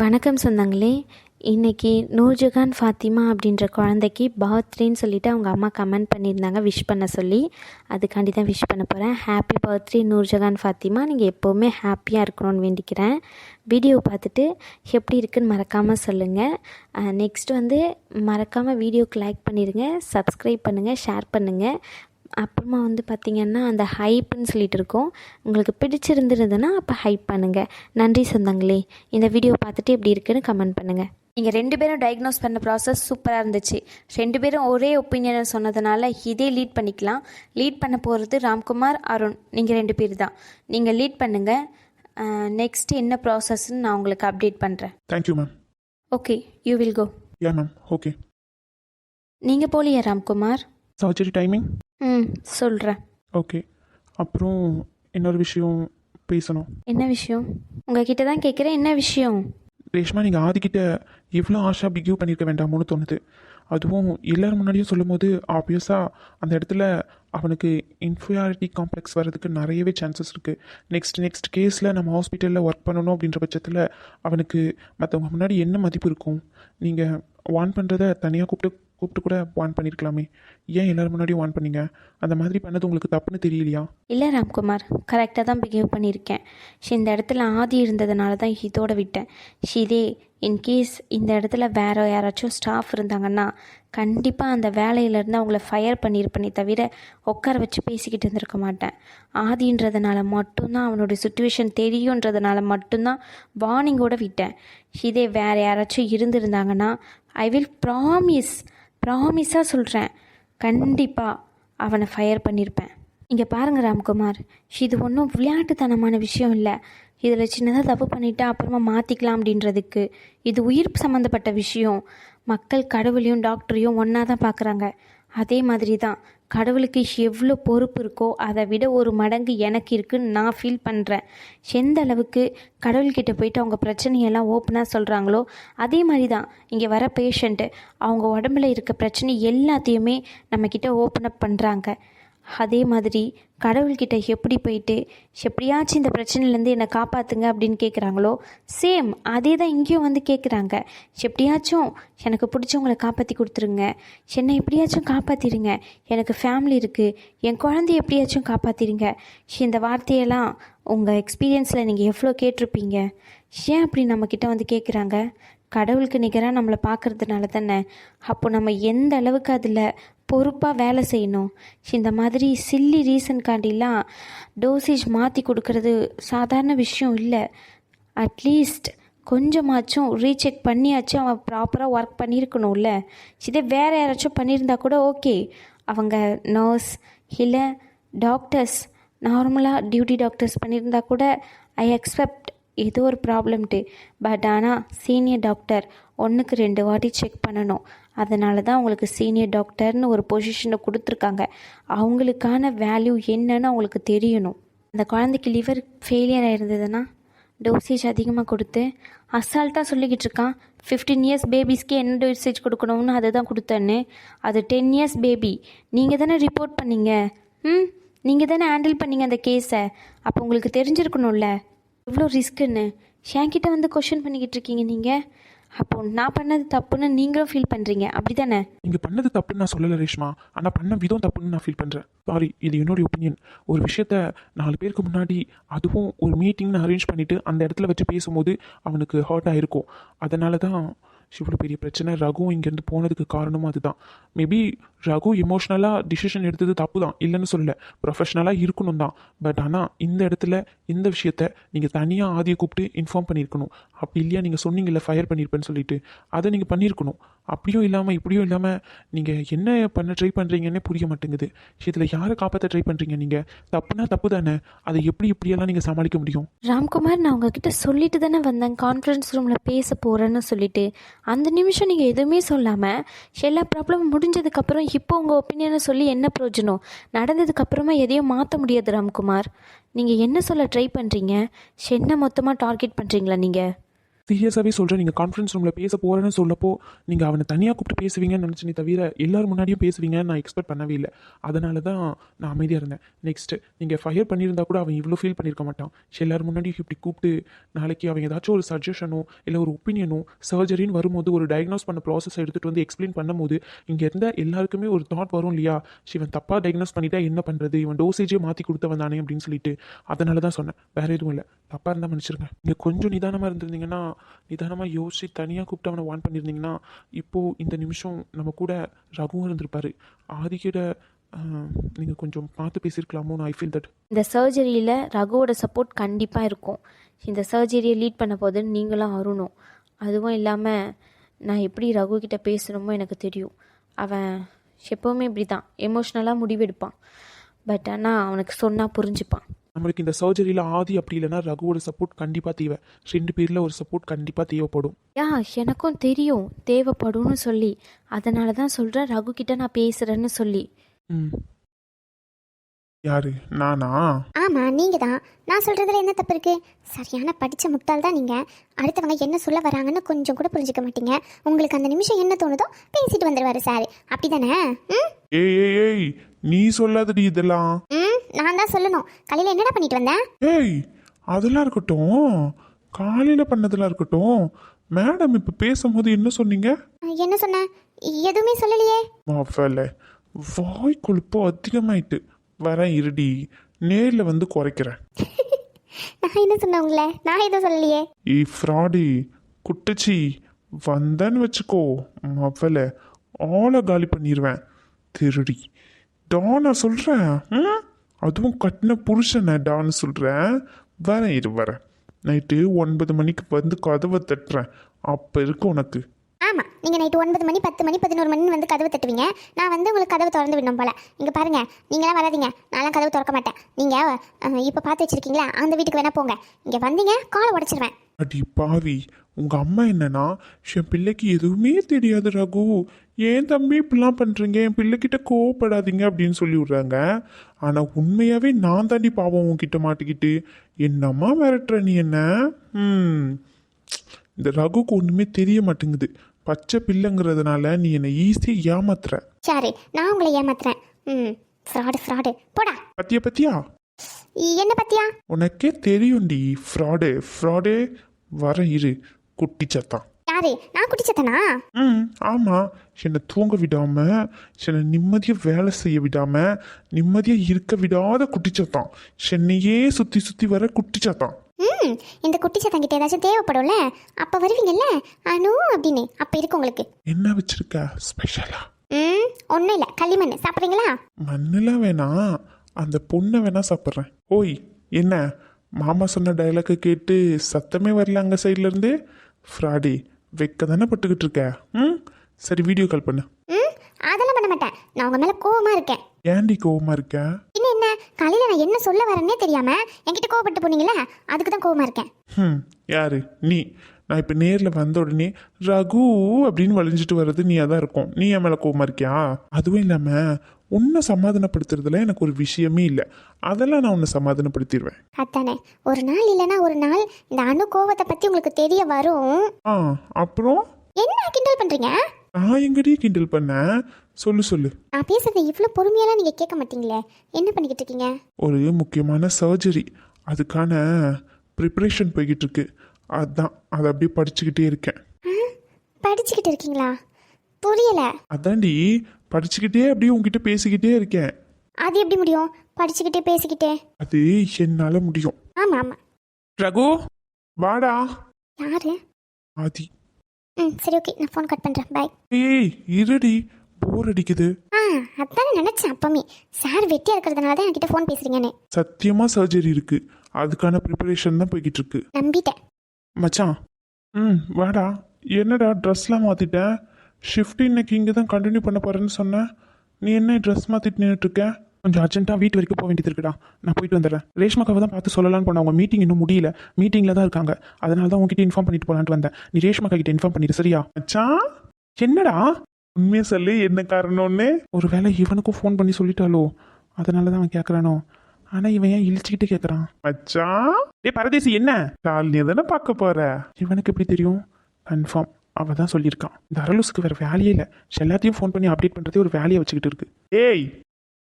வணக்கம் சொந்தங்களே இன்றைக்கி நூர்ஜஹான் ஃபாத்திமா அப்படின்ற குழந்தைக்கு பர்த்டேன்னு சொல்லிவிட்டு அவங்க அம்மா கமெண்ட் பண்ணியிருந்தாங்க விஷ் பண்ண சொல்லி. அதுக்காண்டி தான் விஷ் பண்ண போகிறேன் ஹாப்பி பர்த்டே நூர்ஜஹான் ஃபாத்திமா. நீங்கள் எப்போவுமே ஹாப்பியாக இருக்கணும்னு வேண்டிக்கிறேன். வீடியோ பார்த்துட்டு எப்படி இருக்குன்னு மறக்காமல் சொல்லுங்கள் நெக்ஸ்ட் வந்து மறக்காமல் வீடியோக்கு லைக் பண்ணிடுங்க சப்ஸ்கிரைப் பண்ணுங்கள் ஷேர் பண்ணுங்கள் அப்புறமா வந்து பார்த்திங்கன்னா அந்த ஹைப்புன்னு சொல்லிட்டு இருக்கோம் உங்களுக்கு பிடிச்சிருந்துருதுன்னா அப்போ ஹைப் பண்ணுங்கள் நன்றி சொந்தங்களே. இந்த வீடியோ பார்த்துட்டு எப்படி இருக்குன்னு கமெண்ட் பண்ணுங்கள் நீங்கள் ரெண்டு பேரும் டயக்னோஸ் பண்ண ப்ராசஸ் சூப்பராக இருந்துச்சு. ரெண்டு பேரும் ஒரே ஒப்பீனியனை சொன்னதுனால இதே லீட் பண்ணிக்கலாம். லீட் பண்ண போகிறது ராம்குமார் அருண். நீங்கள் ரெண்டு பேர் தான் நீங்கள் லீட் பண்ணுங்கள் நெக்ஸ்ட் என்ன ப்ராசஸ்ன்னு நான் உங்களுக்கு அப்டேட் பண்ணுறேன் thank you ma'am okay you will go yeah ma'am okay நீங்கள் போலியா ராம்குமார்? சர்ஜரி டைமிங் ம் சொல்கிறேன் ஓகே அப்புறம் இன்னொரு விஷயம் பேசணும். என்ன விஷயம்? உங்ககிட்ட தான் கேட்குறேன் என்ன விஷயம்? ரேஷ்மா நீங்கள் ஆதிக்கிட்ட இவ்வளோ ஆஷா பிகிவ் பண்ணியிருக்க வேண்டாமோன்னு தோணுது. அதுவும் எல்லாரும் முன்னாடியும் சொல்லும்போது ஆப்வியஸாக அந்த இடத்துல அவனுக்கு இன்ஃபீரியாரிட்டி காம்ப்ளெக்ஸ் வர்றதுக்கு நிறையவே சான்சஸ் இருக்குது நெக்ஸ்ட் நெக்ஸ்ட் கேஸில் நம்ம ஹாஸ்பிட்டலில் ஒர்க் பண்ணணும் அப்படின்ற பட்சத்தில் அவனுக்கு மற்றவங்க முன்னாடி என்ன மதிப்பு இருக்கும்? நீங்கள் வான் பண்ணுறத தனியாக கூப்பிட்டு கூப்பிட்டு கூட வான் பண்ணியிருக்கலாமே ஏன் எல்லோரும் முன்னாடியும் வான் பண்ணீங்க? அந்த மாதிரி பண்ணது உங்களுக்கு தப்புன்னு தெரியலையா? இல்லை ராம்குமார். கரெக்டாக தான் பிஹேவ் பண்ணியிருக்கேன் ஷி இந்த இடத்துல ஆதி இருந்ததுனால தான் இதோட விட்டேன். ஷிதே இன்கேஸ் இந்த இடத்துல வேற யாராச்சும் ஸ்டாஃப் இருந்தாங்கன்னா கண்டிப்பாக அந்த வேலையிலேருந்து அவங்கள ஃபயர் பண்ணியிருப்பேனே தவிர உட்கார வச்சு பேசிக்கிட்டு இருந்திருக்க மாட்டேன். ஆதின்றதுனால மட்டும்தான் அவனோட சுச்சுவேஷன் தெரியுன்றதுனால மட்டும்தான் வார்னிங்கோட விட்டேன். இதே வேறு யாராச்சும் இருந்திருந்தாங்கன்னா ஐ வில் ப்ராமிஸ் ப்ராமிஸாக சொல்கிறேன் கண்டிப்பாக அவனை ஃபயர் பண்ணியிருப்பேன் இங்கே பாருங்கள் ராம்குமார். இது ஒன்றும் விளையாட்டுத்தனமான விஷயம் இல்லை. இதில் சின்னதாக தப்பு பண்ணிட்டா அப்புறமா மாற்றிக்கலாம் அப்படின்றதுக்கு. இது உயிர் சம்மந்தப்பட்ட விஷயம். மக்கள் கடவுளையும் டாக்டரையும் ஒன்றா தான் பார்க்குறாங்க அதே மாதிரி தான் கடவுளுக்கு எவ்வளோ பொறுப்பு இருக்கோ அதை விட ஒரு மடங்கு எனக்கு இருக்குன்னு நான் ஃபீல் பண்ணுறேன் எந்த அளவுக்கு கடவுள்கிட்ட போயிட்டு அவங்க பிரச்சனையெல்லாம் ஓப்பனாக சொல்கிறாங்களோ அதே மாதிரி தான் இங்கே வர பேஷண்ட்டு அவங்க உடம்புல இருக்க பிரச்சனை எல்லாத்தையுமே நம்மக்கிட்ட ஓப்பன் அப் பண்ணுறாங்க அதே மாதிரி கடவுள்கிட்ட எப்படி போயிட்டு எப்படியாச்சும் இந்த பிரச்சனையிலேருந்து என்னை காப்பாற்றுங்க அப்படின்னு கேட்குறாங்களோ சேம் அதே தான் இங்கேயும் வந்து கேட்குறாங்க எப்படியாச்சும் எனக்கு பிடிச்சவங்கள காப்பாற்றி கொடுத்துருங்க. என்னை எப்படியாச்சும் காப்பாற்றிடுங்க எனக்கு ஃபேமிலி இருக்குது என் குழந்தைய எப்படியாச்சும் காப்பாற்றிடுங்க இந்த வார்த்தையெல்லாம் உங்கள் எக்ஸ்பீரியன்ஸில் நீங்கள் எவ்வளோ கேட்டிருப்பீங்க? ஏன் அப்படி நம்மக்கிட்ட வந்து கேட்குறாங்க கடவுளுக்கு நிகராக நம்மளை பார்க்கறதுனால தானே. அப்போ நம்ம எந்த அளவுக்கு அதில் பொறுப்பாக வேலை செய்யணும். இந்த மாதிரி சில்லி ரீசன்காண்டிலாம் டோசேஜ் மாற்றி கொடுக்கறது சாதாரண விஷயம் இல்லை. அட்லீஸ்ட் கொஞ்சமாச்சும் ரீசெக் பண்ணியாச்சும் அவன் ப்ராப்பராக ஒர்க் பண்ணியிருக்கணும்ல. இதே வேறு யாராச்சும் பண்ணியிருந்தா கூட ஓகே அவங்க நர்ஸ் இல்லை டாக்டர்ஸ் நார்மலாக டியூட்டி டாக்டர்ஸ் பண்ணியிருந்தா கூட ஐ எக்ஸ்பெக்ட் ஏதோ ஒரு ப்ராப்ளம்ட்டு பட் ஆனால் சீனியர் டாக்டர் ஒன்றுக்கு ரெண்டு வாட்டி செக் பண்ணணும். அதனால தான் அவங்களுக்கு சீனியர் டாக்டர்னு ஒரு பொசிஷனை கொடுத்துருக்காங்க. அவங்களுக்கான வேல்யூ என்னன்னு அவங்களுக்கு தெரியணும். அந்த குழந்தைக்கு லிவர் ஃபெயிலியர் ஆயிருந்ததுன்னா டோசேஜ் அதிகமாக கொடுத்து அசால்ட்டாக சொல்லிக்கிட்டு இருக்கான். ஃபிஃப்டீன் இயர்ஸ் பேபிஸ்க்கு என்ன டோசேஜ் கொடுக்கணும்னு அதை தான் கொடுத்தேன்னு. அது டென் இயர்ஸ் பேபி நீங்கள் தானே ரிப்போர்ட் பண்ணீங்க? ம்? நீங்கள் தானே ஹேண்டில் பண்ணீங்க அந்த கேஸை அப்போ உங்களுக்கு தெரிஞ்சிருக்கணும்ல. எவ்வளோ ரிஸ்க்குன்னு என்கிட்ட வந்து கொஷின் பண்ணிக்கிட்டு இருக்கீங்க நீங்கள் அப்போ நான் பண்ணது தப்புன்னு நீங்களும் ஃபீல் பண்ணுறீங்க அப்படி தானே நீங்கள் பண்ணது தப்புன்னு நான் சொல்லலை ரேஷ்மா. ஆனால் பண்ண விதம் தப்புன்னு நான் ஃபீல் பண்ணுறேன் சாரி இது என்னுடைய ஒப்பீனியன் ஒரு விஷயத்த நாலு பேருக்கு முன்னாடி அதுவும் ஒரு மீட்டிங்னு அரேஞ்ச் பண்ணிவிட்டு அந்த இடத்துல வச்சு பேசும்போது அவனுக்கு ஹர்ட் ஆகிருக்கும் அதனால தான் இவ்வளோ பெரிய பிரச்சனை. ரகு இங்கேருந்து போனதுக்கு காரணமும் அதுதான். மேபி ரகு இமோஷ்னலாக டிசிஷன் எடுத்தது தப்பு தான் இல்லைன்னு சொல்லல. ப்ரொஃபஷ்னலாக இருக்கணும் தான் பட் ஆனால் இந்த இடத்துல இந்த விஷயத்த நீங்கள் தனியாக ஆதியை கூப்பிட்டு இன்ஃபார்ம் பண்ணியிருக்கணும். அப்படி இல்லையா? நீங்கள் சொன்னீங்கல்ல ஃபயர் பண்ணியிருப்பேன்னு சொல்லிட்டு. அதை நீங்கள் பண்ணியிருக்கணும். அப்படியும் இல்லாமல் இப்படியும் இல்லாமல் நீங்கள் என்ன பண்ண ட்ரை பண்ணுறீங்கன்னே புரிய மாட்டேங்குது. இதில் யாரை காப்பாற்ற ட்ரை பண்ணுறீங்க நீங்கள் தப்புனா தப்பு தானே. அதை எப்படி இப்படியெல்லாம் நீங்கள் சமாளிக்க முடியும்? ராம்குமார் நான் உங்ககிட்ட சொல்லிட்டு தானே வந்தேன். கான்ஃபரன்ஸ் ரூமில் பேச போகிறேன்னு சொல்லிட்டு. அந்த நிமிஷம் நீங்கள் எதுவுமே சொல்லாமல் எல்லா ப்ராப்ளமும் முடிஞ்சதுக்கப்புறம் இப்போ உங்கள் ஒப்பீனியனை சொல்லி என்ன பிரயோஜனம்? நடந்ததுக்கப்புறமா எதையும் மாற்ற முடியாது ராம்குமார். நீங்கள் என்ன சொல்ல ட்ரை பண்ணுறீங்க என்ன மொத்தமாக டார்கெட் பண்ணுறீங்களா நீங்கள் சீரியஸாகவே சொல்கிறேன் நீங்கள் கான்ஃபரன்ஸ் ரூமில் பேச போகிறேன்னு சொல்லப்போ நீங்கள் அவனை தனியாக கூப்பிட்டு பேசுவீங்கன்னு நினச்சினே தவிர எல்லாரும் முன்னாடியும் பேசுவீங்கன்னு நான் எக்ஸ்பெக்ட் பண்ணவே இல்லை. அதனால தான் நான் அமைதியாக இருந்தேன். நெக்ஸ்ட் நீங்கள் ஃபயர் பண்ணியிருந்தா கூட அவன் இவ்வளோ ஃபீல் பண்ணியிருக்க மாட்டான். எல்லோரும் முன்னாடியும் இப்படி கூப்பிட்டு நாளைக்கு அவன் ஏதாச்சும் ஒரு சஜஷனோ இல்லை ஒரு ஒப்பீனியனோ சர்ஜரின்னு வரும்போது ஒரு டயக்னோஸ் பண்ண ப்ராசஸ் எடுத்துகிட்டு வந்து எக்ஸ்பிளைன் பண்ணும்போது இங்கே இருந்த எல்லாருக்குமே ஒரு தாட் வரும் இல்லையா? இவன் தப்பாக டயக்னோஸ் பண்ணிட்டா என்ன பண்ணுறது இவன் டோசேஜே மாற்றி கொடுத்தவன் தானே அப்படின்னு சொல்லிட்டு. அதனால தான் சொன்னேன். வேற எதுவும் இல்லை. தப்பாக இருந்தால் மன்னிச்சிருங்க. நீங்கள் கொஞ்சம் நிதானமாக இருந்திருந்தீங்கன்னா நிதானமாக யோசிச்சு தனியாக கூப்பிட்டு அவனை வான் பண்ணியிருந்தீங்கன்னா இப்போது இந்த நிமிஷம் நம்ம கூட ரகுவும் இருந்திருப்பார். ஆதிக்கிட நீங்கள் கொஞ்சம் பார்த்து பேசியிருக்கலாமோன்னு ஐ ஃபீல் தட் இந்த சர்ஜரியில் ரகுவோட சப்போர்ட் கண்டிப்பாக இருக்கும். இந்த சர்ஜரியை லீட் பண்ண போதுன்னு நீங்களும் அருணும். அதுவும் இல்லாமல் நான் எப்படி ரகு கிட்ட பேசணுமோ எனக்கு தெரியும். அவன் எப்போவுமே இப்படி தான் எமோஷ்னலாக முடிவெடுப்பான். பட் ஆனால் அவனுக்கு சொன்னால் புரிஞ்சுப்பான். நம்மளுக்கு இந்த சர்ஜரியில் ஆதி அப்படி இல்லைன்னா ரகுவோட சப்போர்ட் கண்டிப்பாக தேவை. ரெண்டு பேரில் ஒரு சப்போர்ட் கண்டிப்பாக தேவைப்படும். யா எனக்கும் தெரியும். தேவைப்படும்னு சொல்லி. அதனால தான் சொல்கிறேன் ரகு கிட்ட நான் பேசுகிறேன்னு சொல்லி. ம். யாரு? நானா? ஆமா நீங்க தான் நான் சொல்றதுல என்ன தப்பு இருக்கு? சரியான படிச்ச முட்டாள் தான் நீங்க. அடுத்தவங்க என்ன சொல்ல வராங்கன்னு கொஞ்சம் கூட புரிஞ்சுக்க மாட்டீங்க. உங்களுக்கு அந்த நிமிஷம் என்ன தோணுதோ பேசிட்டு வந்துருவாரு சார். அப்படிதானே? ம்? ஏய் ஏய் ஏய். நீ சொல்லாதடி இதெல்லாம். ம்? நான் தான் சொல்லணும். காலையில என்னடா பண்ணிட்டு வந்தேன் ஏய் அதெல்லாம் இருக்கட்டும். காலையில் பண்ணதெல்லாம் இருக்கட்டும். மேடம் இப்போ பேசும்போது என்ன சொன்னீங்க? என்ன சொன்ன? எதுவுமே சொல்லலையே. மாஃபல வாய் கொழுப்பு அதிகமாயிட்டு. வரேன் இருடி நேரில் வந்து குறைக்கிறேன். நான் என்ன சொன்னேன் உங்களை? நான் எதுவும் சொல்லலையே. ஈ ஃப்ராடி குட்டச்சி வந்தேன்னு வச்சுக்கோ. மவல ஆளை காலி பண்ணிடுவேன் திருடி. டானா சொல்கிறேன் ம்? அதுவும் கட்டின புருஷனை டான்னு சொல்கிறேன் வரேன் இரு வரேன் நைட்டு ஒன்பது மணிக்கு வந்து கதவை தட்டுறேன். அப்போ இருக்கு உனக்கு. ஆமா நீங்க நைட்டு ஒன்பது மணி பத்து மணி பதினோரு மணி வந்து கதவு தட்டுவீங்க. நான் வந்து உங்களுக்கு கதவு திறந்து விடணும் போல. இங்க பாருங்க நீங்களாம் வராதீங்க. நான்லாம் கதவு திறக்க மாட்டேன். நீங்க அஹ், இப்ப பார்த்து வச்சிருக்கீங்களா? அந்த வீட்டுக்கு வேணா போங்க. இங்க வந்தீங்க காலை உடைச்சிருவேன். அடி பாவி உங்க அம்மா என்னன்னா என் பிள்ளைக்கு எதுவுமே தெரியாது ரகு. ஏன் தம்பி இப்படிலாம் பண்றீங்க? என் பிள்ளைகிட்ட கோவப்படாதீங்க அப்படின்னு சொல்லி விடுறாங்க ஆனா உண்மையாவே நான் தாண்டி பாவம் உன்கிட்ட மாட்டிக்கிட்டு என்னம்மா மிரட்டுற நீ என்ன? இந்த ரகுக்கு ஒண்ணுமே தெரிய மாட்டேங்குது. பச்சை பிள்ளைங்கிறதுனால நீ என்னை ஈஸியாக ஏமாத்துற. சரி நான் உங்களை ஏமாத்துறேன். ம் ஃப்ராடு ஃப்ராடு. போடா. பத்தியா பத்தியா? என்ன பத்தியா? உனக்கே தெரியும்டி. ஃப்ராடு ஃப்ராடே. வர இரு. குட்டி சத்தான் யாரு? நான் குட்டிச்சத்தனா ம் ஆமாம் என்னை தூங்க விடாம என்னை நிம்மதியாக வேலை செய்ய விடாம நிம்மதியாக இருக்க விடாத குட்டிச்சத்தான் என்னையே சுற்றி சுற்றி வர குட்டிச்சத்தான் ம் இந்த குட்டிச்சத்தன் கிட்ட ஏதாச்சும் தேவைப்படும்ல? அப்ப வருவீங்கல்ல? அனு அப்படின்னு. அப்ப இருக்கு உங்களுக்கு. என்ன வச்சிருக்க? ஸ்பெஷலா ம் ஒன்றும் இல்லை. களிமண் சாப்பிட்றீங்களா மண்ணெல்லாம் வேணாம் அந்த பொண்ணை வேணா சாப்பிட்றேன். ஓய் என்ன? மாமா சொன்ன டைலாக்கை கேட்டு சத்தமே வரல அங்கே சைட்லேருந்து ஃப்ராடி வெக்க தானே பட்டுக்கிட்டு இருக்க? ம்? சரி வீடியோ கால் பண்ணு. ம்? அதெல்லாம் பண்ண மாட்டேன். நான் உங்க மேல கோவமா இருக்கேன். ஏன்டி கோவமா இருக்க? இன்னும் என்ன? காலையில நான் என்ன சொல்ல வரேன்னே தெரியாம என்கிட்ட கோவப்பட்டு போனீங்களே அதுக்கு தான் கோவமா இருக்கேன். ம் யாரு? நீ. நான் இப்போ நேரில் வந்த உடனே ரகு அப்படின்னு வளைஞ்சிட்டு வர்றது நீ தான் இருக்கும். நீ என் மேலே கோவமா இருக்கியா? அதுவும் இல்லாமல் உன்னை சமாதானப்படுத்துறதுல எனக்கு ஒரு விஷயமே இல்லை. அதெல்லாம் நான் உன்னை சமாதானப்படுத்திடுவேன். அதானே ஒரு நாள் இல்லைன்னா ஒரு நாள் இந்த அணு கோவத்தை பத்தி உங்களுக்கு தெரிய வரும். ஆ அப்புறம்? என்ன கிண்டல் பண்றீங்க? நான் எங்கடி கிண்டல் பண்ணேன்? சொல்லு சொல்லு. நான் பேசுறது இவ்வளோ பொறுமையெல்லாம் நீங்க கேட்க மாட்டீங்களே என்ன பண்ணிக்கிட்டு இருக்கீங்க? ஒரு முக்கியமான சர்ஜரி அதுக்கான ப்ரிப்ரேஷன் போய்கிட்டு இருக்கு. அதான் அதை அப்படியே படிச்சுக்கிட்டே இருக்கேன். படிச்சுக்கிட்டு இருக்கீங்களா? புரியல. அதான்டி படிச்சுக்கிட்டே அப்படியே உங்ககிட்ட பேசிக்கிட்டே இருக்கேன். அது எப்படி முடியும்? படிச்சுக்கிட்டே பேசிக்கிட்டே. அது என்னால் முடியும். ஆமா ஆமா. ரகு வாடா. யாரு? ஆதி. ம் சரி ஓகே. நான் ஃபோன் கட் பண்றேன். பாய் ஏய் இருடி. போர் அடிக்குது. ஆ அதானே நினைச்சேன் அப்பமே சார் வெட்டியா இருக்கிறதுனால தான் என்கிட்ட ஃபோன் பேசுறீங்கன்னு. சத்தியமா சர்ஜரி இருக்கு. அதுக்கான ப்ரிப்பரேஷன் தான் போய்கிட்டு இருக்கு. நம்பிட்டேன். மச்சான். ம் வாடா. என்னடா ட்ரெஸ்லாம் மாத்திட்டேன் ஷிஃப்ட் இன்னைக்கு இங்கே தான் கண்டினியூ பண்ண போறேன்னு சொன்னேன் நீ என்ன ட்ரெஸ் மாத்திட்டு நின்றுட்டு இருக்க? கொஞ்சம் அர்ஜென்ட்டாக வீட்டு வரைக்கும் போக வேண்டியது இருக்குடா. நான் போயிட்டு வந்துடுறேன். ரேஷ்மாக்காவை தான் பார்த்து சொல்லலாம்னு போனேன். அவங்க மீட்டிங் இன்னும் முடியல. மீட்டிங்கில் தான் இருக்காங்க. அதனால தான் உங்ககிட்ட இன்ஃபார்ம் பண்ணிட்டு போலான்ட்டு வந்தேன். நீ ரேஷ்மாக்கா கிட்ட இன்ஃபார்ம் பண்ணிடு சரியா? மச்சான்! என்னடா? உண்மையை சொல்லி என்ன காரணம்னு? ஒருவேளை இவனுக்கும் ஃபோன் பண்ணி சொல்லிட்டாலோ? அதனால தான் அவன் கேட்குறானோ ஆனா இவன் ஏன் இழிச்சுக்கிட்டு கேட்குறான் மச்சான்! டேய் பரதேசி என்ன? ஷாலினியை தானே பார்க்க போற? இவனுக்கு எப்படி தெரியும்? கன்ஃபார்ம் அவ தான் சொல்லியிருக்கான். இந்த அரலூஸுக்கு வேற வேலையே இல்லை. எல்லாத்தையும் ஃபோன் பண்ணி அப்டேட் பண்ணுறதே ஒரு வேலையை வச்சுக்கிட்டு இருக்கு. ஏய்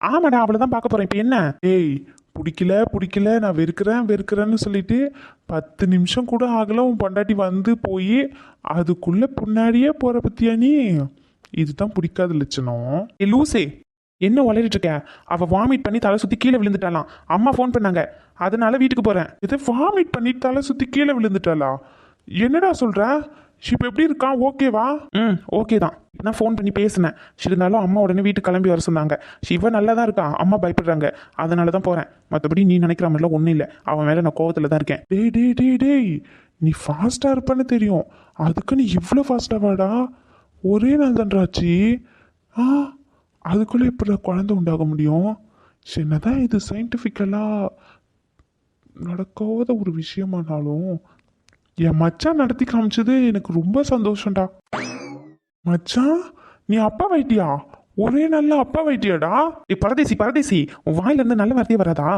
ஆமாடா அவளை தான் பார்க்க போகிறேன் இப்போ என்ன? ஏய் பிடிக்கல பிடிக்கல நான் வெறுக்கிறேன் வெறுக்கிறேன்னு சொல்லிட்டு பத்து நிமிஷம் கூட ஆகல. உன் பொண்டாட்டி வந்து போய் அதுக்குள்ளே பின்னாடியே போகிற பத்தியா நீ? இதுதான் பிடிக்காத லட்சணம். ஏ லூசே என்ன உளறிட்டு இருக்க? அவ வாமிட் பண்ணி தலை சுற்றி கீழே விழுந்துட்டாலாம் அம்மா ஃபோன் பண்ணாங்க. அதனால வீட்டுக்கு போகிறேன் இதை வாமிட் பண்ணி தலை சுற்றி கீழே விழுந்துட்டாளா? என்னடா சொல்ற? இப்போ எப்படி இருக்கான் ஓகேவா? ம். ஓகே தான் நான் ஃபோன் பண்ணி பேசினேன். இருந்தாலும் அம்மா உடனே வீட்டுக்கு கிளம்பி வர சொன்னாங்க. சிவ நல்லா தான் இருக்கான் அம்மா பயப்படுறாங்க. அதனால தான் போகிறேன் மற்றபடி நீ நினைக்கிற மாதிரிலாம் ஒன்றும் இல்லை. அவன் மேலே நான் கோவத்தில் தான் இருக்கேன். டேய் டேய் டேய் டேய். நீ ஃபாஸ்ட்டாக இருப்பேன்னு தெரியும். அதுக்கு நீ இவ்வளோ ஃபாஸ்ட்டாக வாடா? ஒரே நாள் தான்றாச்சு ஆ அதுக்குள்ளே எப்படி குழந்தை உண்டாக முடியும்? என்னதான் இது சயின்டிஃபிக்கலாக நடக்காத ஒரு விஷயமானாலும் என் மச்சான் நடத்தி காமிச்சது எனக்கு ரொம்ப சந்தோஷம்டா. மச்சான் நீ அப்பா வைட்டியா ஒரே நல்ல அப்பா வைட்டியாடா நீ பரதேசி பரதேசி உன் வாயில இருந்து நல்ல வார்த்தையே வராதா?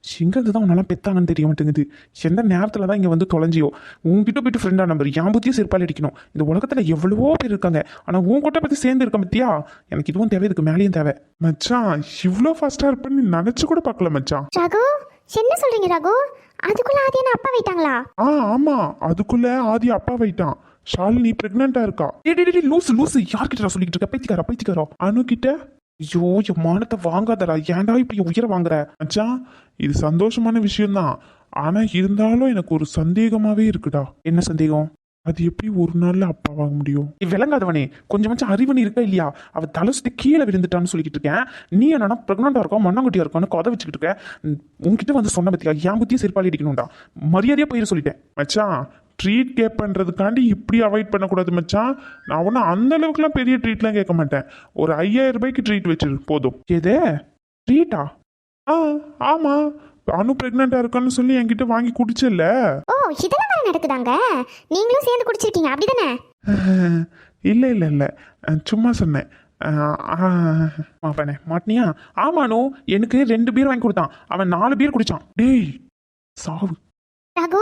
சிங்கிறது தான் உன்னால பெத்தாங்கன்னு தெரிய மாட்டேங்குது. எந்த நேரத்துல தான் இங்க வந்து தொலைஞ்சியோ? உன்கிட்ட போயிட்டு ஃப்ரெண்டா நம்பர் என் புத்தியும் செருப்பால் அடிக்கணும் இந்த உலகத்துல எவ்வளவோ பேர் இருக்காங்க. ஆனா உன் கூட்ட பத்தி சேர்ந்து இருக்க பத்தியா எனக்கு இதுவும் தேவை இதுக்கு மேலேயும் தேவை. மச்சான் இவ்வளோ ஃபாஸ்டா இருப்பேன்னு நினச்சி நினைச்சு கூட பார்க்கல மச்சான். ரகு என்ன சொல்றீங்க ராகு? அதுக்குள்ள ஆதி என்ன அப்பா வைட்டாங்களா? ஆ ஆமா. அதுக்குள்ள ஆதி அப்பா வைட்டான். ஷாலினி பிரெக்னண்டா இருக்கா? டேய் டேய், டேய் லூசு லூசு. யார்கிட்டடா சொல்லிட்டு இருக்க? பைத்தியக்காரா பைத்தியக்காரா? அனு கிட்ட ஐயோ என் மானத்தை வாங்காதடா. ஏன்டா இப்படி உயிரை வாங்குற? மச்சான் இது சந்தோஷமான விஷயம்தான். ஆனா இருந்தாலும் எனக்கு ஒரு சந்தேகமாவே இருக்குடா. என்ன சந்தேகம்? அது எப்படி ஒரு நாள்ல அப்பாவாக முடியும்? விளங்காதவனே கொஞ்சமாச்சும் அறிவனி இருக்கா இல்லையா? அவ தலை சுத்தி கீழே விழுந்துட்டான்னு சொல்லிக்கிட்டு இருக்கேன். நீ என்னன்னா பிரெக்னண்டா இருக்கா மண்ணாங்குட்டியா இருக்கோன்னு கொதை வச்சுக்கிட்டு இருக்க. உங்ககிட்ட உன்கிட்ட வந்து சொன்ன பத்தியா என் புத்தியை சிற்பாலி அடிக்கணும்டா. மரியாதையா போயிரு சொல்லிட்டேன். மச்சான் ட்ரீட் கேட்பன்றதுக்காண்டி இப்படி அவாய்ட் பண்ணக்கூடாது மச்சான். நான் ஒன்றும் அந்த அளவுக்குலாம் பெரிய ட்ரீட்லாம் கேட்க மாட்டேன். ஒரு ஐயாயிரம் ரூபாய்க்கு ட்ரீட் வச்சிரு போதும். எது? ட்ரீட்டா ஆ? ஆமாம் அனு ப்ரெக்னெண்ட்டாக இருக்கான்னு சொல்லி என்கிட்ட வாங்கி குடிச்சல்ல? ஓ இதெல்லாம் வேற நடக்குதாங்க? நீங்களும் சேர்ந்து குடிச்சிருக்கீங்க அப்படிதானே? இல்லை இல்லை இல்லை. சும்மா சொன்னேன். மாப்பானே மாட்டினியா? ஆமானோ எனக்கு ரெண்டு பீர் வாங்கி கொடுத்தான். அவன் நாலு பீர் குடிச்சான். டேய் சாவு. ரகு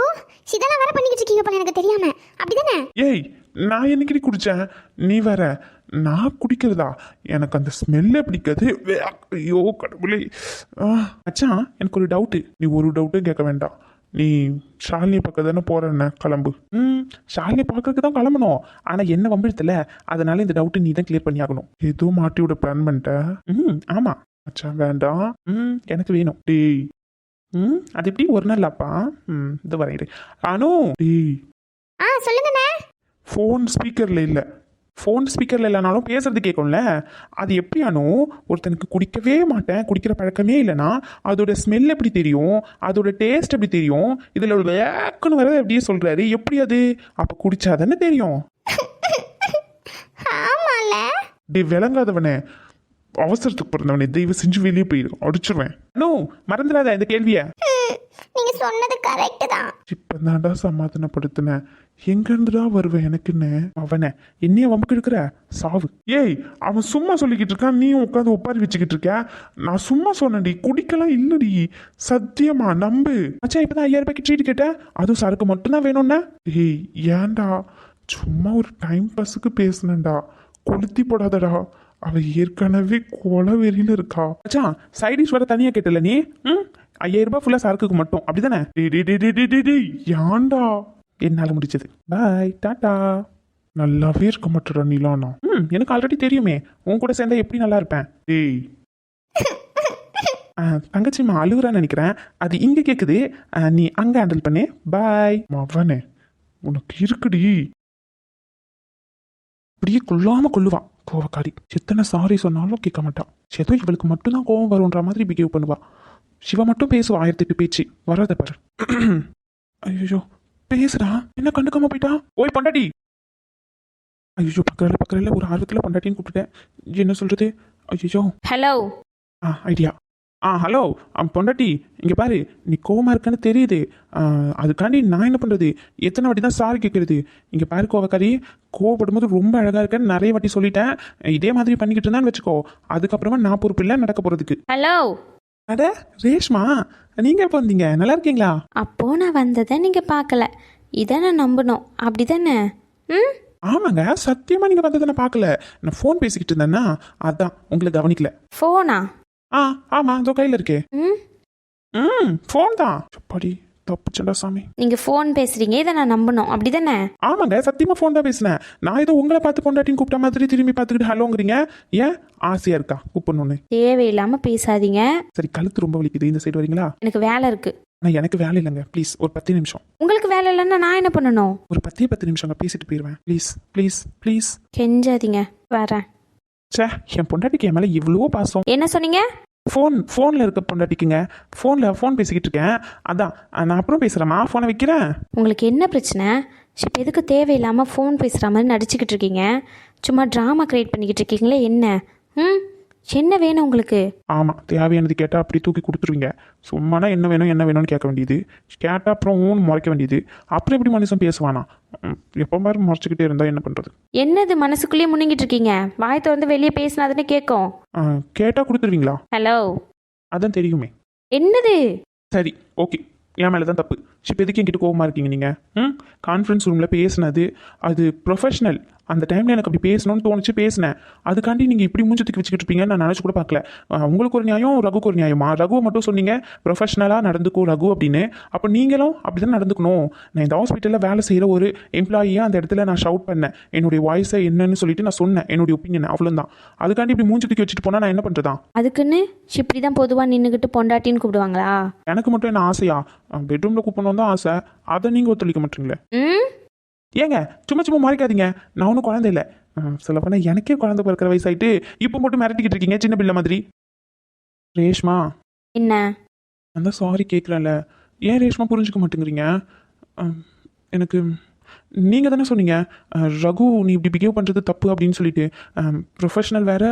இதெல்லாம் வேற பண்ணிக்கிட்டு இருக்கீங்க போல எனக்கு தெரியாம. அப்படிதானே? ஏய் நான் என்னைக்கு குடித்தேன் நீ வேற நான் குடிக்கிறதா? எனக்கு அந்த ஸ்மெல்லே பிடிக்காது. ஐயோ கடவுளே. மச்சான் எனக்கு ஒரு டவுட்டு நீ ஒரு டவுட்டும் கேட்க வேண்டாம். நீ ஷாலினி பக்கம் தானே போறேன்ன கிளம்பு. ம். ஷாலினி பார்க்கறதுக்கு தான் கிளம்பணும். ஆனால் என்ன வம்பிழுத்தல? அதனால இந்த டவுட்டு நீ தான் கிளியர் பண்ணி ஆகணும். ஏதோ மாட்டி விட பிளான் பண்ணிட்ட? ம் ஆமாம் மச்சான் வேண்டாம். ம். எனக்கு வேணும். டேய். ம் அது எப்படி? ஒரு நாள் அப்பா ம் இது இரு. அனு! டேய். ஆ சொல்லுங்கண்ணே. ஃபோன் ஸ்பீக்கரில் இல்லை. ஃபோன் ஸ்பீக்கரில் இல்லைனாலும் பேசுறது கேட்கும்ல அது எப்படி அனு ஒருத்தனுக்கு குடிக்கவே மாட்டேன் குடிக்கிற பழக்கமே இல்லைன்னா அதோட ஸ்மெல் எப்படி தெரியும் அதோட டேஸ்ட் எப்படி தெரியும் இதில் ஒரு வேக்குன்னு வர அப்படியே சொல்கிறாரு எப்படி அது? அப்போ குடிச்சாதானே தெரியும். டே விளங்காதவனே. அவசரத்துக்கு பிறந்தவனே. தயவு செஞ்சு வெளியே போயிடும் அடிச்சிருவேன். அனு மறந்துடாத இந்த கேள்வியை. நீங்க சொன்னது கரெக்ட் தான். இப்போ தாண்டா சமாதானப்படுத்தினேன் எங்கேருந்துடா வருவேன் எனக்குன்னு? அவனை. என்னைய வம்புக்கு சாவு. ஏய் அவன் சும்மா சொல்லிக்கிட்டு இருக்கான். நீயும் உட்காந்து ஒப்பாரி வச்சுக்கிட்டு இருக்க. நான் சும்மா சொன்னேன்டி. குடிக்கலாம் இல்லடி. சத்தியமா நம்பு. அச்சா இப்போ தான் ஐயாயிரம் ரூபாய்க்கு ட்ரீட் கேட்டேன் அதுவும் சரக்கு மட்டும்தான் வேணும்னா? ஏய் ஏன்டா? சும்மா ஒரு டைம் பாஸுக்கு பேசுனேன்டா. கொளுத்தி போடாதடா. அவ ஏற்கனவே கொலை வெறியில இருக்கா. அச்சா சைடிஷ் வர தனியா கேட்டல நீ? ம்? ஐயாயிரம் ரூபாய் ஃபுல்லா சரக்குக்கு மட்டும். அப்படிதானே? டேய். ஏன்டா? என்னால் முடிச்சது பாய் டாட்டா நல்லாவே இருக்க மாட்டேடா நீலானா. ம் எனக்கு ஆல்ரெடி தெரியுமே. உன் கூட சேர்ந்தா எப்படி நல்லா இருப்பேன்? டேய். ஆ, தங்கச்சிம்மா அழுகுறான்னு நினைக்கிறேன். அது இங்கே கேட்குது நீ அங்கே ஹேண்டில் பண்ணு. பாய் மவனே உனக்கு இருக்குடி. இப்படியே கொள்ளாமல் கொள்ளுவா. கோவக்காரி. எத்தனை சாரி சொன்னாலும் கேட்க மாட்டான் ஏதோ இவளுக்கு மட்டும்தான் கோவம் வரும்ன்ற மாதிரி பிஹேவ் பண்ணுவாள் சிவா மட்டும் பேசுவா ஆயிரத்தி எட்டு பேச்சு. வராத பாரு. ஐயோ பேசுடா. என்ன கண்டுக்காம போயிட்டா? ஓய் பொண்டாட்டி. ஐயோ பக்கத்துல பக்கத்துல ஒரு ஆர்வத்துல பொண்டாட்டின்னு கூப்பிட்டுட்டேன். என்ன சொல்றது? ஐயோ ஹலோ ஆ ஐடியா. ஆ ஹலோ பொண்டாட்டி இங்கே பாரு. நீ கோவமா இருக்கன்னு தெரியுது. அதுக்காண்டி நான் என்ன பண்ணுறது எத்தனை வாட்டி தான் சாரி கேட்குறது இங்கே பாரு கோவக்காரி. கோவப்படும் போது ரொம்ப அழகாக இருக்கேன்னு நிறைய வாட்டி சொல்லிட்டேன். இதே மாதிரி பண்ணிக்கிட்டு இருந்தான்னு வச்சுக்கோ. அதுக்கப்புறமா நான் பொறுப்பு இல்லை நடக்க போகிறதுக்கு ஹலோ அட ரேஷ்மா நீங்கள் எப்போ வந்தீங்க? நல்லா இருக்கீங்களா? அப்போது நான் வந்ததை நீங்கள் பார்க்கல. இதை நான் நம்பணும். அப்படி தானே ம்? ஆமாங்க சத்தியமாக நீங்கள் வந்ததை நான் பார்க்கல. நான் ஃபோன் பேசிக்கிட்டு இருந்தேன்னா அதான் உங்களை கவனிக்கல. ஃபோனா ஆ ஆமாம் இதோ கையில் இருக்கே. ம்? ம் ஃபோன் தான். படி தப்புச்சண்டா சாமி. நீங்கள் ஃபோன் பேசுகிறீங்க இதை நான் நம்பணும். அப்படி தானே ஆமாங்க சத்தியமா ஃபோன் தான் பேசினேன். நான் ஏதோ உங்களை பார்த்து பொண்டாட்டின்னு கூப்பிட்ட மாதிரி திரும்பி பார்த்துக்கிட்டு ஹலோங்கிறீங்க. ஏன்? ஆசையா இருக்கா? கூப்பிடணும்னு. தேவையில்லாமல் பேசாதீங்க. சரி கழுத்து ரொம்ப வலிக்குது. இந்த சைடு வரீங்களா? எனக்கு வேலை இருக்குது ஆனால் எனக்கு வேலை இல்லைங்க. ப்ளீஸ் ஒரு பத்து நிமிஷம். உங்களுக்கு வேலை இல்லைன்னா நான் என்ன பண்ணணும்? ஒரு பத்தே பத்து நிமிஷங்க பேசிட்டு போயிடுவேன் ப்ளீஸ் ப்ளீஸ் ப்ளீஸ் கெஞ்சாதீங்க. வரேன். ச்சே என் பொண்டாட்டிக்கு என் மேலே இவ்வளோ பாசம். என்ன சொன்னீங்க? ஃபோன் ஃபோனில் இருக்க பொண்டாட்டிக்குங்க. ஃபோனில் ஃபோன் பேசிக்கிட்டு இருக்கேன் அதான் நான் அப்புறம் பேசுகிறேம்மா ஃபோனை வைக்கிறேன் உங்களுக்கு என்ன பிரச்சனை? இப்போ எதுக்கு தேவையில்லாமல் ஃபோன் பேசுகிற மாதிரி நடிச்சுக்கிட்டு இருக்கீங்க சும்மா ட்ராமா க்ரியேட் பண்ணிக்கிட்டு இருக்கீங்களே என்ன? ம்? என்ன வேணும் உங்களுக்கு? ஆமாம் தேவையானது கேட்டால் அப்படி தூக்கி கொடுத்துருவீங்க. சும்மானா என்ன வேணும் என்ன வேணும்னு கேட்க வேண்டியது. கேட்டால் அப்புறம் ஊன்னு முறைக்க வேண்டியது. அப்புறம் எப்படி மனுஷன் பேசுவானா? எப்போ மாதிரி முறைச்சிக்கிட்டே இருந்தால் என்ன பண்ணுறது என்னது மனசுக்குள்ளேயே முன்னிங்கிட்டு இருக்கீங்க? வாய் திறந்து வெளியே பேசினாதானே கேட்கும்? கேட்டால் கொடுத்துருவீங்களா? ஹலோ அதான் தெரியுமே. என்னது? சரி ஓகே. என் மேலே தான் தப்பு. இப்போ எதுக்கு என்கிட்ட கோவமாக இருக்கீங்க நீங்கள் ம் கான்ஃபரன்ஸ் ரூமில் பேசினது அது ப்ரொஃபஷனல் அந்த டைமில் எனக்கு அப்படி பேசணும்னு தோணுச்சு பேசினேன். அதுக்காண்டி நீங்கள் இப்படி மூஞ்சத்துக்கு வச்சுக்கிட்டு இருப்பீங்கன்னு நான் நினச்சி கூட பார்க்கல. உங்களுக்கு ஒரு நியாயம் ரகுக்கு ஒரு நியாயமா? ரகுவை மட்டும் சொன்னீங்க ப்ரொஃபஷனலாக நடந்துக்கோ ரகு அப்படின்னு. அப்போ நீங்களும் அப்படி தான் நடந்துக்கணும். நான் இந்த ஹாஸ்பிட்டலில் வேலை செய்கிற ஒரு எம்ப்ளாயியாக அந்த இடத்துல நான் ஷவுட் பண்ணேன். என்னுடைய வாய்ஸை என்னன்னு சொல்லிட்டு நான் சொன்னேன் என்னுடைய ஒப்பீனியன் அவ்வளோதான் அதுக்காண்டி இப்படி மூஞ்சி தூக்கி வச்சுட்டு போனால் நான் என்ன பண்ணுறதா அதுக்குன்னு இப்படி தான் பொதுவாக நின்றுக்கிட்டு பொண்டாட்டின்னு கூப்பிடுவாங்களா? எனக்கு மட்டும் என்ன ஆசையா? பெட்ரூமில் கூப்பிடணும் தான் ஆசை. அதை நீங்கள் ஒத்துழைக்க மாட்டீங்களே? ஏங்க சும்மா சும்மா மறைக்காதீங்க. நான் ஒன்றும் குழந்தை இல்லை. சொல்ல போனால் எனக்கே குழந்தை பிறக்கிற வயசாயிட்டு இப்போ மட்டும் மிரட்டிக்கிட்டு இருக்கீங்க சின்ன பிள்ளை மாதிரி. ரேஷ்மா. என்ன? தான் சாரி கேட்குறேன்ல ஏன் ரேஷ்மா புரிஞ்சுக்க மாட்டேங்கிறீங்க? எனக்கு நீங்கள் தானே சொன்னீங்க ரகு நீ இப்படி பிஹேவ் பண்ணுறது தப்பு அப்படின்னு சொல்லிட்டு. ப்ரொஃபஷனல் வேறு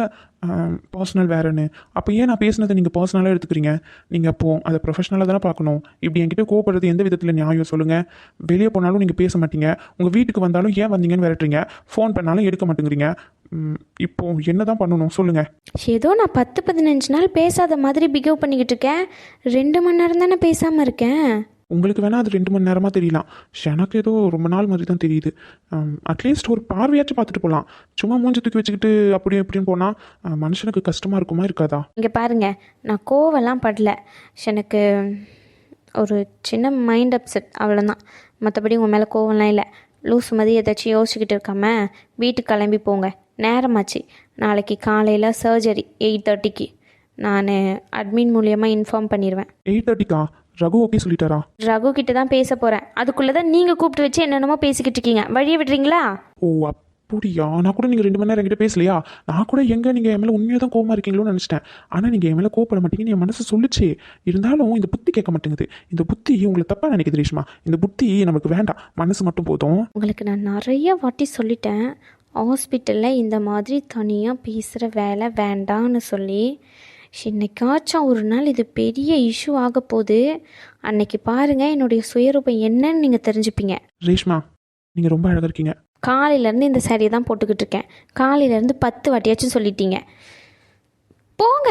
பர்சனல் வேறுன்னு. அப்போ ஏன் நான் பேசுனதை நீங்கள் பர்சனலாக எடுத்துக்கிறீங்க? நீங்கள் அப்போது அதை ப்ரொஃபஷனலாக தானே பார்க்கணும். இப்படி என்கிட்ட கோப்படுறது எந்த விதத்தில் நியாயம் சொல்லுங்கள் வெளியே போனாலும் நீங்கள் பேச மாட்டீங்க. உங்கள் வீட்டுக்கு வந்தாலும் ஏன் வந்தீங்கன்னு விரட்டுறீங்க. ஃபோன் பண்ணாலும் எடுக்க மாட்டேங்கிறீங்க. இப்போ என்ன தான் பண்ணணும் சொல்லுங்கள் ஏதோ நான் பத்து பதினஞ்சு நாள் பேசாத மாதிரி பிஹேவ் பண்ணிக்கிட்டு இருக்கேன். ரெண்டு மணி நேரம் தானே பேசாமல் இருக்கேன். உங்களுக்கு வேணால் அது ரெண்டு மணி நேரமாக தெரியலாம். எனக்கு ஏதோ ரொம்ப நாள் மாதிரி தான் தெரியுது அட்லீஸ்ட் ஒரு பார்வையாச்சும் பார்த்துட்டு போகலாம் சும்மா மூஞ்சி தூக்கி வச்சுக்கிட்டு அப்படி இப்படின்னு போனால் மனுஷனுக்கு கஷ்டமாக இருக்குமா இருக்காதா? இங்கே பாருங்க நான் கோவம்லாம் படல. எனக்கு ஒரு சின்ன மைண்ட் அப்செட் அவ்வளோதான் மற்றபடி உங்கள் மேலே கோவம்லாம் இல்லை. லூஸ் மாதிரி ஏதாச்சும் யோசிச்சுக்கிட்டு இருக்காம வீட்டுக்கு கிளம்பி போங்க. நேரமாச்சு. நாளைக்கு காலையில் சர்ஜரி எயிட் தேர்ட்டிக்கு நான் அட்மின் மூலியமாக இன்ஃபார்ம் பண்ணிடுவேன் எயிட் தேர்ட்டிக்கா ரகு ஓகே சொல்லிட்டாரா? ரகு கிட்ட தான் பேச போகிறேன் அதுக்குள்ளே தான் நீங்கள் கூப்பிட்டு வச்சு என்னென்னமோ பேசிக்கிட்டு இருக்கீங்க. வழியை விடுறீங்களா? ஓ அப்படியா? நான் கூட நீங்கள் ரெண்டு மணி நேரம் என்கிட்ட பேசலையா? நான் கூட எங்கே நீங்கள் என் மேலே உண்மையாக தான் கோவமாக இருக்கீங்களோன்னு நினச்சிட்டேன். ஆனால் நீங்கள் என் மேலே கோவப்பட மாட்டீங்கன்னு என் மனசு சொல்லிச்சு. இருந்தாலும் இந்த புத்தி கேட்க மாட்டேங்குது. இந்த புத்தி உங்களை தப்பாக நினைக்குது ரேஷ்மா. இந்த புத்தி நமக்கு வேண்டாம். மனசு மட்டும் போதும். உங்களுக்கு நான் நிறைய வாட்டி சொல்லிட்டேன். ஹாஸ்பிட்டலில் இந்த மாதிரி தனியாக பேசுகிற வேலை வேண்டான்னு சொல்லி. இன்னைக்காச்சும் ஒரு நாள் இது பெரிய இஷ்யூ ஆக போகுது. அன்னைக்கு பாருங்கள் என்னுடைய சுயரூபம் என்னன்னு நீங்கள் தெரிஞ்சுப்பீங்க. ரேஷ்மா நீங்கள் ரொம்ப அழகாக இருக்கீங்க. காலையிலேருந்து இந்த சாரியை தான் போட்டுக்கிட்டு இருக்கேன். காலையிலேருந்து பத்து வாட்டியாச்சும் சொல்லிட்டீங்க. போங்க.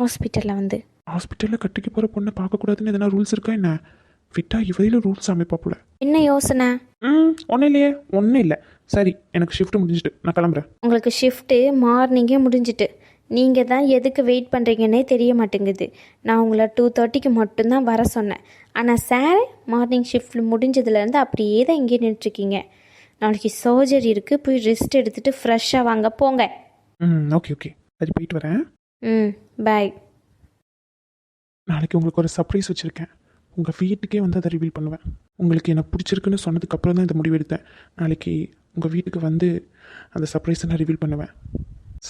ஹாஸ்பிட்டலில் வந்து. ஹாஸ்பிட்டலில் கட்டிக்க போகிற பொண்ணை பார்க்கக்கூடாதுன்னு எதனா ரூல்ஸ் இருக்கா என்ன? ஃபிட்டாக இவையில் ரூல்ஸ் அமைப்பாப்புல என்ன யோசனை? ம் ஒன்றும் இல்லையே. ஒன்றும் இல்லை. சரி எனக்கு ஷிஃப்ட் முடிஞ்சிட்டு நான் கிளம்புறேன். உங்களுக்கு ஷிஃப்ட்டு மார்னிங்கே முடிஞ்சிட்டு. நீங்கள் தான் எதுக்கு வெயிட் பண்ணுறீங்கன்னே தெரிய மாட்டேங்குது. நான் உங்களை டூ தேர்ட்டிக்கு மட்டும்தான் வர சொன்னேன். ஆனால் சார் மார்னிங் ஷிஃப்ட் முடிஞ்சதுலேருந்து அப்படியே தான் இங்கே நின்றுருக்கீங்க நாளைக்கு சர்ஜரி இருக்குது போய் ரெஸ்ட் எடுத்துகிட்டு ஃப்ரெஷ்ஷாக வாங்க போங்க. ம் ஓகே ஓகே சரி போயிட்டு வரேன். ம் பாய் நாளைக்கு உங்களுக்கு ஒரு சர்ப்ரைஸ் வச்சுருக்கேன். உங்கள் வீட்டுக்கே வந்து அதை ரிவீல் பண்ணுவேன். உங்களுக்கு எனக்கு பிடிச்சிருக்குன்னு சொன்னதுக்கு அப்புறம் தான் இந்த முடிவு எடுத்தேன். நாளைக்கு உங்கள் வீட்டுக்கு வந்து அந்த சர்ப்ரைஸை நான் ரிவீல் பண்ணுவேன்.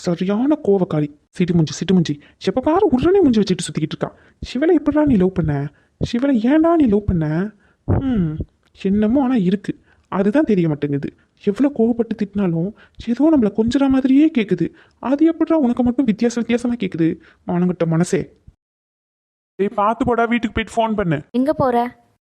சரியான கோவக்காரி. சிட்டு முஞ்சி சிட்டு முஞ்சி. எப்போ பாரு உடனே முஞ்சி வச்சுட்டு சுற்றிக்கிட்டு இருக்கா சிவலை எப்படா நீ லவ் பண்ண? சிவலை ஏன்டா நீ லவ் பண்ண? ம் என்னமோ ஆனால் இருக்குது அதுதான் தெரிய மாட்டேங்குது. எவ்வளோ கோவப்பட்டு திட்டினாலும் ஏதோ நம்மளை கொஞ்சற மாதிரியே கேட்குது அது எப்படிடா உனக்கு மட்டும் வித்தியாச வித்தியாசமாக கேட்குது மானங்கிட்ட மனசே. ஏய் பார்த்து போடா வீட்டுக்கு போயிட்டு ஃபோன் பண்ணு. எங்கே போகிற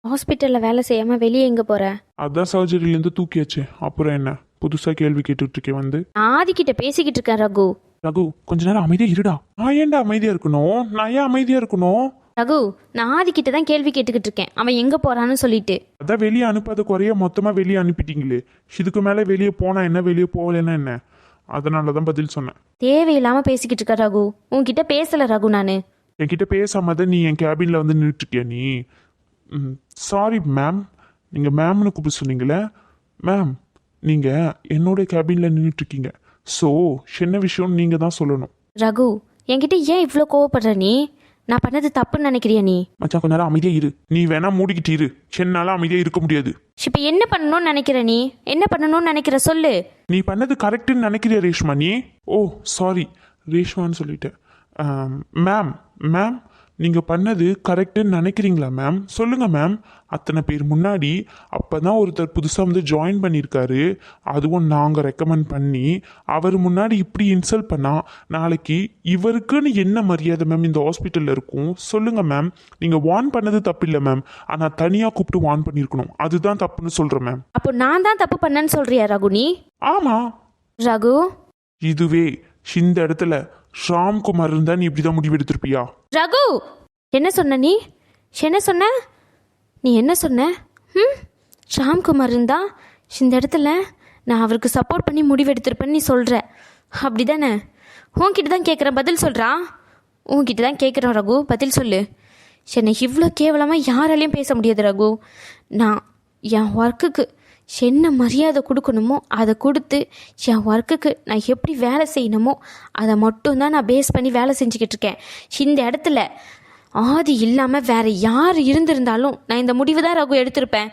ஹாஸ்பிட்டலில் வேலை செய்யாமல் வெளியே எங்கே போகிற அதான் சர்ஜரியிலேருந்து தூக்கியாச்சு. அப்புறம் என்ன? புதுசாக கேள்வி கேட்டுட்டு இருக்கேன் வந்து. ஆதிக்கிட்ட பேசிக்கிட்டு இருக்கேன் ரகு. ரகு கொஞ்ச நேரம் அமைதியா இருடா. நான் ஏன்டா அமைதியா இருக்கணும்? நான் ஏன் அமைதியா இருக்கணும்? ரகு நான் ஆதிக்கிட்ட தான் கேள்வி கேட்டுக்கிட்டு இருக்கேன். அவன் எங்கே போகிறான்னு சொல்லிட்டு. அதான் வெளியே அனுப்பாத குறைய மொத்தமா வெளியே அனுப்பிட்டீங்களே. இதுக்கு மேல வெளியே போனா என்ன? வெளியே போகலன்னா என்ன? அதனால தான் பதில் சொன்னேன். தேவையில்லாமல் பேசிக்கிட்டு இருக்க ரகு. உன்கிட்ட பேசலை ரகு நான். என்கிட்ட பேசாம தான் நீ என் கேபின்ல வந்து நின்றுட்டுருக்கியா நீ? சாரி மேம் நீங்க மேம்னு கூப்பிட்டு சொன்னீங்களே. மேம் நீங்க என்னோட கேபின்ல நின்றுட்டுருக்கீங்க ஸோ என்ன விஷயம்னு நீங்க தான் சொல்லணும். ரகு என்கிட்ட ஏன் இவ்வளோ கோவப்படுற நீ? நான் பண்ணது தப்புன்னு நினைக்கிறியா நீ? மச்சான் கொஞ்ச நேரம் அமைதியா இரு. நீ வேணா மூடிக்கிட்டு இரு. என்னால அமைதியா இருக்க முடியாது. இப்போ என்ன பண்ணணும்னு நினைக்கிற நீ? என்ன பண்ணணும்னு நினைக்கிற? சொல்லு. நீ பண்ணது கரெக்டுன்னு நினைக்கிறியா ரேஷ்மா நீ? ஓ சாரி ரேஷ்மான்னு சொல்லிட்டேன். மேம் மேம் நீங்கள் பண்ணது கரெக்டுன்னு நினைக்கிறீங்களா மேம் சொல்லுங்கள் மேம் அத்தனை பேர் முன்னாடி அப்போ தான் ஒருத்தர் புதுசாக வந்து ஜாயின் பண்ணியிருக்காரு. அதுவும் நாங்கள் ரெக்கமெண்ட் பண்ணி அவர் முன்னாடி இப்படி இன்சல்ட் பண்ணால் நாளைக்கு இவருக்குன்னு என்ன மரியாதை மேம் இந்த ஹாஸ்பிட்டலில் இருக்கும்? சொல்லுங்கள் மேம் நீங்கள் வார்ன் பண்ணது தப்பு இல்லை மேம் ஆனால் தனியாக கூப்பிட்டு வார்ன் பண்ணியிருக்கணும். அதுதான் தப்புன்னு சொல்கிறேன் மேம் அப்போ நான் தான் தப்பு பண்ணேன்னு சொல்றியா ரகு நீ ஆமாம் ரகு? இதுவே இந்த இடத்துல ஷாம்குமார் இருந்தா நீ இப்படிதான் முடிவு எடுத்திருப்பியா? ரகு! என்ன சொன்ன நீ? என்ன சொன்ன? நீ என்ன சொன்ன? ம்? ஷாம்குமார் இருந்தா இந்த இடத்துல நான் அவருக்கு சப்போர்ட் பண்ணி முடிவெடுத்திருப்பேன்னு நீ சொல்கிற அப்படி தானே உன்கிட்ட தான் கேட்குறேன் பதில் சொல்கிறா உன்கிட்ட தான் கேட்குறேன் ரகு. பதில் சொல்லு. என்னை இவ்வளோ கேவலமாக யாராலையும் பேச முடியாது ரகு. நான் என் ஒர்க்குக்கு என்ன மரியாதை கொடுக்கணுமோ அதை கொடுத்து என் ஒர்க்குக்கு நான் எப்படி வேலை செய்யணுமோ அதை மட்டும்தான் நான் பேஸ் பண்ணி வேலை செஞ்சுக்கிட்டு இருக்கேன். இந்த இடத்துல ஆதி இல்லாமல் வேற யார் இருந்திருந்தாலும் நான் இந்த முடிவு தான் ரகு எடுத்திருப்பேன்.